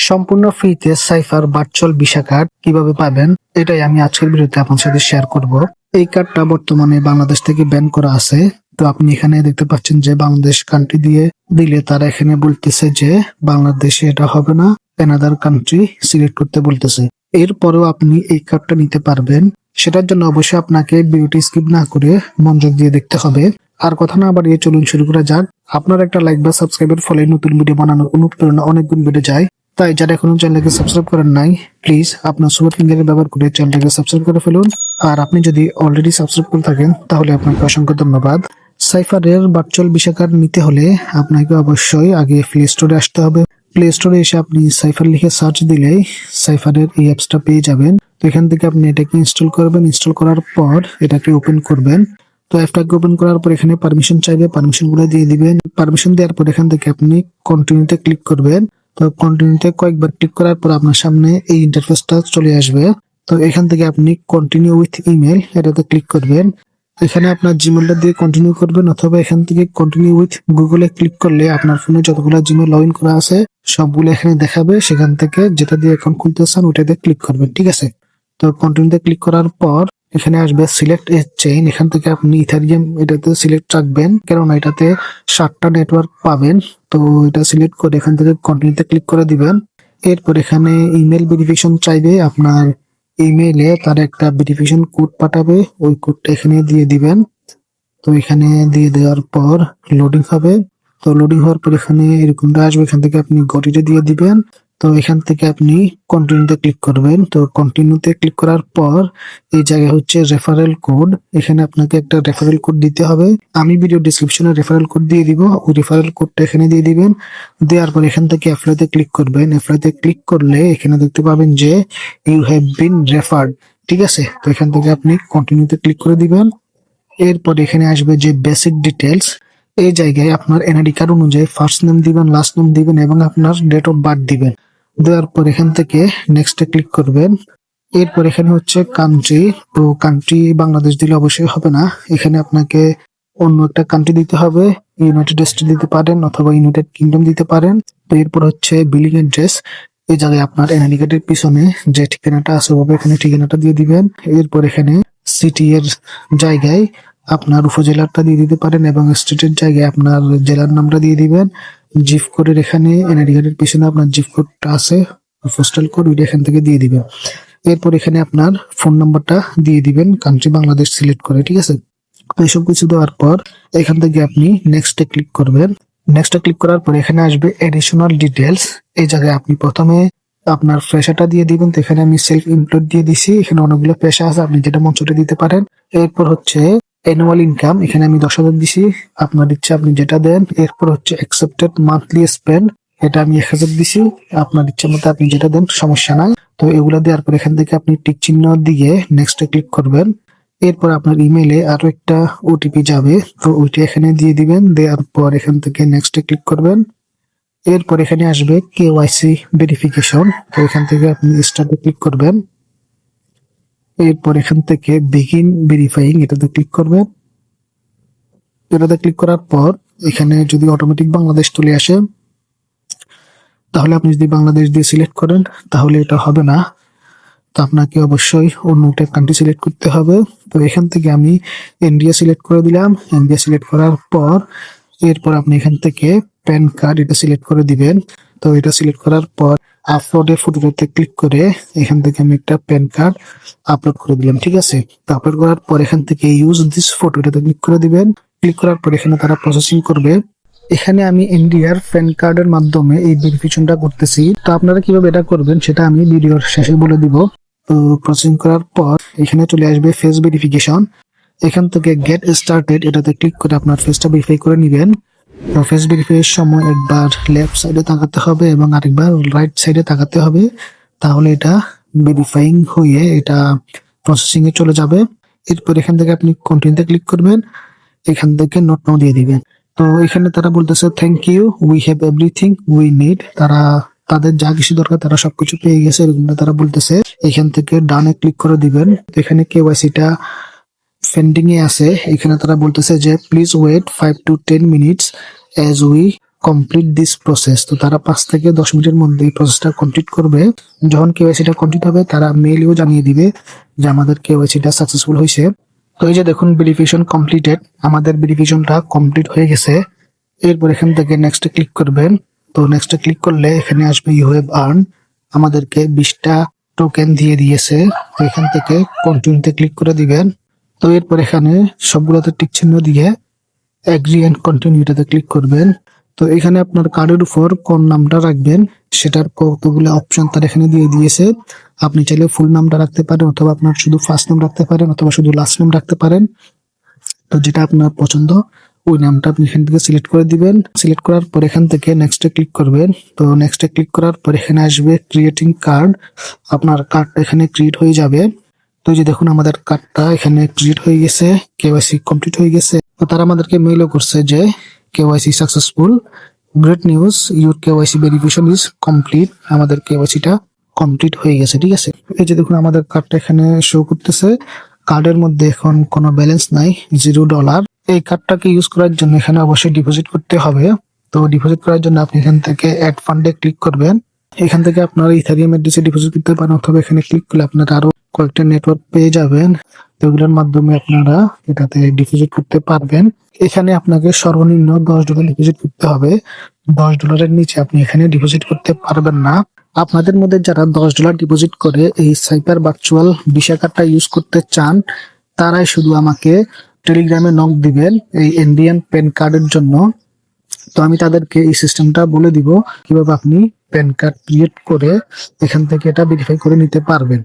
সম্পূর্ণ ফ্রিতে cipher virtual visa card কীভাবে পাবেন, এটাই আমি আজকের ভিডিওতে আপনার সাথে শেয়ার করব। এই কার্ডটা বর্তমানে বাংলাদেশ থেকে ব্যান করা আছে। তো আপনি এখানে দেখতে পাচ্ছেন যে বাংলাদেশ কান্ট্রি দিয়ে দিলে তারা এখানে বলতেছে যে বাংলাদেশে এটা হবে না অ্যানাদার কান্ট্রি সিলেক্ট করতে বলতেছে। এরপরেও আপনি এই কার্ডটা নিতে পারবেন। সেটার জন্য অবশ্যই আপনাকে বিউটি স্কিপ না করে মনোযোগ দিয়ে দেখতে হবে। আর কথা না বাড়িয়ে চলুন শুরু করা যাক। আপনার একটা লাইক বা সাবস্ক্রাইবের ফলে নতুন ভিডিও বানানোর অনুপ্রেরণা অনেক গুণ বেড়ে যায়। তাই যারা এখনও চ্যানেলকে সাবস্ক্রাইব করেন নাই প্লিজ আপনার সুপার ফিঙ্গারে ব্যবহার করে চ্যানেলটাকে সাবস্ক্রাইব করে ফেলুন। আর আপনি যদি অলরেডি সাবস্ক্রাইব করে থাকেন, তাহলে আপনাকে অসংখ্য ধন্যবাদ। সাইফারের ভার্চুয়াল কার্ড নিতে হলে আপনাকে অবশ্যই আগে প্লে স্টোরে আসতে হবে। প্লে স্টোরে এসে আপনি সাইফার লিখে সার্চ দিলেই সাইফারের এই অ্যাপসটা পেয়ে যাবেন। তো এখান থেকে আপনি এটাকে ইনস্টল করবেন। ইনস্টল করার পর এটাকে ওপেন করবেন। তো অ্যাপটাকে ওপেন করার পর এখানে পারমিশন চাইবে। পারমিশনগুলো দিয়ে দিবেন। পারমিশন দেওয়ার পর এখান থেকে আপনি কন্টিনিউতে ক্লিক করবেন। তো কন্টিনিউতে কয়েকবার ক্লিক করার পর আপনার সামনে এই ইন্টারফেসটা চলে আসবে। তো এখান থেকে আপনি কন্টিনিউ উইথ ইমেল এটাতে ক্লিক করবেন। এখানে আপনার জিমেলটা দিয়ে কন্টিনিউ করবেন অথবা এখান থেকে কন্টিনিউ উইথ গুগলে ক্লিক করলে আপনার ফোনে যতগুলো জিমেল লগ ইন করা আছে, সবগুলো এখানে দেখাবে। সেখান থেকে যেটা দিয়ে অ্যাকাউন্ট খুলতে চান ওটাতে ক্লিক করবেন, ঠিক আছে? তো কন্টিনিউতে ক্লিক করার পর এখানে আসবে সিলেক্ট এ চেইন এখান থেকে আপনি ইথারিয়াম এটাতে সিলেক্ট রাখবেন, কেননা এটাতে সাতটা নেটওয়ার্ক পাবেন, তো এটা সিলেক্ট করে এখান থেকে কন্টিনিউতে ক্লিক করে দিবেন। এরপর এখানে ইমেল ভেরিফিকেশন চাইবে, আপনার ইমেইলে তার একটা ভেরিফিকেশন কোড পাঠাবে, ওই কোডটা এখানে দিয়ে দিবেন। তো এখানে দিয়ে দেওয়ার পর লোডিং হবে, তো লোডিং হওয়ার পর এখানে এরকমটা আসবে, এখান থেকে আপনি গটিটা দিয়ে দিবেন। তো এখান থেকে আপনি কন্টিনিউতে ক্লিক করবেন। তো কন্টিনিউতে ক্লিক করার পর এই জায়গায় হচ্ছে রেফারেল কোড এখানে আপনাকে একটা রেফারেল কোড দিতে হবে। আমি ভিডিও ডিসক্রিপশনে রেফারেল কোড দিয়ে দিব। ওই রেফারেল কোডটা এখানে দিয়ে দিবেন। দেওয়ার পর এখান থেকে অ্যাপ্লাইতে ক্লিক করবেন। অ্যাপ্লাইতে ক্লিক করলে এখানে দেখতে পাবেন যে ইউ হ্যাভ বিন রেফার্ড ঠিক আছে? তো এখান থেকে আপনি কন্টিনিউতে ক্লিক করে দিবেন। এরপর এখানে আসবে যে বেসিক ডিটেলস এই জায়গায় আপনার এনআইডি কার্ড অনুযায়ী ফার্স্ট নেম দিবেন লাস্ট নেম দিবেন এবং আপনার ডেট অফ বার্থ দিবেন। দেওয়ার পর এখান থেকে নেক্সটে ক্লিক করবেন। এরপর এখানে হচ্ছে কান্ট্রি তো কান্ট্রি বাংলাদেশ দিলে অবশ্যই হবে না। এখানে আপনাকে অন্য একটা কান্ট্রি দিতে হবে ইউনাইটেড স্টেট দিতে পারেন অথবা ইউনাইটেড কিংডম দিতে পারেন। তো এরপর হচ্ছে বিলিং অ্যাড্রেস এই জায়গায় আপনার এনআইডি পিছনে যে ঠিকানাটা আছে ওভাবে এখানে ঠিকানাটা দিয়ে দিবেন। এরপর এখানে সিটি এর জায়গায় আপনার উপজেলাটা দিয়ে দিতে পারেন এবং স্টেটের জায়গায় আপনার জেলার নামটা দিয়ে দিবেন। জিপ কোডের এখানে এনআইডি কার্ডের পিছনে আপনার জিপ কোডটা আছে পোস্টাল কোড ওইটা এখান থেকে দিয়ে দিবেন। এরপর এখানে আপনার ফোন নাম্বারটা দিয়ে দিবেন কান্ট্রি বাংলাদেশ সিলেক্ট করে, ঠিক আছে? তো এইসব কিছু দেওয়ার পর এখান থেকে আপনি নেক্সটে ক্লিক করবেন। নেক্সটে ক্লিক করার পর এখানে আসবে এডিশনাল ডিটেলস এই জায়গায় আপনি প্রথমে আপনার ফ্রেশারটা দিয়ে দিবেন, তো এখানে আমি সেলফ ইমপ্লয়েড দিয়ে দিছি, এখানে অনেকগুলো পেশা আছে, আপনি যেটা সেটা দিতে পারেন। এরপর হচ্ছে অ্যানুয়াল ইনকাম এখানে আমি দশ হাজার দিছি। আপনার ইচ্ছা, আপনি যেটা দেন, এরপর হচ্ছে অ্যাকসেপ্টেড মান্থলি স্পেন্ড এটা আমি এক হাজার দিছি। আপনার ইচ্ছা মতো আপনি যেটা দেন, সমস্যা নাই। তো এগুলো দেওয়ার পর এখান থেকে আপনি টিক চিহ্ন দিয়ে নেক্সটে ক্লিক করবেন। এরপর আপনার ইমেইলে আরও একটা ওটিপি যাবে। তো ওইটা এখানে দিয়ে দিবেন। দেওয়ার পর এখান থেকে নেক্সটে ক্লিক করবেন। এরপর এখানে আসবে কে কেওয়াইসি ভেরিফিকেশন তো এখান থেকে আপনি স্টার্টে ক্লিক করবেন। এরপর এখান থেকে বিগিন ভেরিফাইং এটাতে ক্লিক করবেন এটাতে ক্লিক করার পর এখানে যদি অটোমেটিক বাংলাদেশ চলে আসে, তাহলে আপনি যদি বাংলাদেশ দিয়ে সিলেক্ট করেন, তাহলে এটা হবে না। তো আপনাকে অবশ্যই অন্য একটা কান্ট্রি সিলেক্ট করতে হবে। তো এখান থেকে আমি ইন্ডিয়া সিলেক্ট করে দিলাম। ইন্ডিয়া সিলেক্ট করার পর এরপর আপনি এখান থেকে প্যান কার্ড এটা সিলেক্ট করে দিবেন। তো এটা সিলেক্ট করার পর আপলোডের ফটোটাতে ক্লিক করে এখান থেকে আমি একটা প্যান কার্ড আপলোড করে দিলাম, ঠিক আছে? তো আপলোড করার পর এখান থেকে ইউজ দিস ফটো এটাতে ক্লিক করে দিবেন। ক্লিক করার পর এখানে তারা প্রসেসিং করবে। এখানে আমি ইন্ডিয়ার প্যান কার্ডের মাধ্যমে এই ভেরিফিকেশনটা করতেছি। তো আপনারা কীভাবে এটা করবেন সেটা আমি ভিডিওর শেষে বলে দিব। তো প্রসেসিং করার পর এখানে চলে আসবে ফেস ভেরিফিকেশন এখান থেকে গেট স্টার্টেড এটাতে ক্লিক করে আপনার ফেসটা ভেরিফাই করে নেবেন। ফেস ভেরিফাইয়ের সময় একবার লেফট সাইডে তাকাতে হবে এবং আরেকবার রাইট সাইডে তাকাতে হবে। তাহলে এটা ভেরিফাইং হয়ে এটা প্রসেসিং এ চলে যাবে। এরপর এখান থেকে আপনি কন্টিনিউতে ক্লিক করবেন। এখান থেকে নোট নাও দিয়ে দিবেন। তো এখানে তারা বলতেছে thank you we have everything we need তারা, তাদের যা কিছু দরকার তারা সবকিছু পেয়ে গেছে, এরকমটা তারা বলতেছে। এখান থেকে ডানে ক্লিক করে দিবেন। এখানে কেওয়াইসিটা পেন্ডিং এ আছে, এখানে তারা বলতেছে যে please wait five to ten minutes as we complete this process তো তারা পাঁচ থেকে দশ মিনিটের মধ্যে এই প্রসেসটা কমপ্লিট করবে। যখন কেওয়াইসিটা কমপ্লিট হবে, তারা মেইলেও জানিয়ে দিবে যে, আমাদের কেওয়াইসিটা সাকসেসফুল হয়েছে। তো এই যে দেখুন ভেরিফিকেশন কমপ্লিটেড আমাদের ভেরিফিকেশনটা কমপ্লিট হয়ে গেছে। এরপর এখান থেকে নেক্সটে ক্লিক করবেন। তো নেক্সটে ক্লিক করলে এখানে আসবে ইউ হ্যাভ আর্ন আমাদেরকে বিশটা টোকেন দিয়ে দিয়েছে। এখান থেকে কন্টিনিউতে ক্লিক করে দিবেন। তো এরপর এখানে সবগুলোতে টিক চিহ্ন দিয়ে এগ্রি অ্যান্ড কন্টিনিউটাতে ক্লিক করবেন। তো এখানে আপনার কার্ডের উপর কোন নামটা রাখবেন। সেটার কতগুলো অপশন তার এখানে দিয়ে দিয়েছে। আপনি চাইলে ফুল নামটা রাখতে পারেন অথবা আপনার শুধু ফার্স্ট নাম রাখতে পারেন অথবা শুধু লাস্ট নাম রাখতে পারেন। তো যেটা আপনার পছন্দ, ওই নামটা আপনি এখান থেকে সিলেক্ট করে দিবেন। সিলেক্ট করার পর এখান থেকে নেক্সটে ক্লিক করবেন। তো নেক্সটে ক্লিক করার পর এখানে আসবে ক্রিয়েটিং কার্ড আপনার কার্ডটা এখানে ক্রিয়েট হয়ে যাবে। তো যে দেখুন আমাদের কার্ডটা এখানে ক্রিয়েট হয়ে গেছে কেওয়াইসি কমপ্লিট হয়ে গেছে। তো তারা আমাদেরকে মেইলও করছে যে KYC successful great news your KYC verification is complete আমাদের কেওয়াইসিটা কমপ্লিট হয়ে গেছে, ঠিক আছে? এই যে দেখুন আমাদের কার্ডটা এখানে শো করতেছে। কার্ডের মধ্যে এখন কোনো ব্যালেন্স নাই জিরো ডলার এই কার্ডটাকে ইউজ করার জন্য এখানে অবশ্যই ডিপোজিট করতে হবে। তো ডিপোজিট করার জন্য আপনি এখান থেকে অ্যাড ফান্ডে ক্লিক করবেন। এখান থেকে আপনার ইথারিয়াম অ্যাড্রেসে ডিপোজিট করতে পারেন অথবা এখানে ক্লিক করলে আপনারা আরও কয়েকটা নেটওয়ার্ক পেয়ে যাবেন। তো এগুলোর মাধ্যমে আপনারা এটাতে ডিপোজিট করতে পারবেন। এখানে আপনাকে সর্বনিম্ন দশ ডলার ডিপোজিট করতে হবে। দশ ডলারের নিচে আপনি এখানে ডিপোজিট করতে পারবেন না। আপনাদের মধ্যে যারা দশ ডলার ডিপোজিট করে এই সাইপার ভার্চুয়াল ভিসা কার্ডটা ইউজ করতে চান, তারাই শুধু আমাকে টেলিগ্রামে নক দিবেন এই ইন্ডিয়ান প্যান কার্ডের জন্য। তো আমি তাদেরকে এই সিস্টেমটা বলে দিব কীভাবে আপনি প্যান কার্ড ক্রিয়েট করে এখান থেকে এটা ভেরিফাই করে নিতে পারবেন।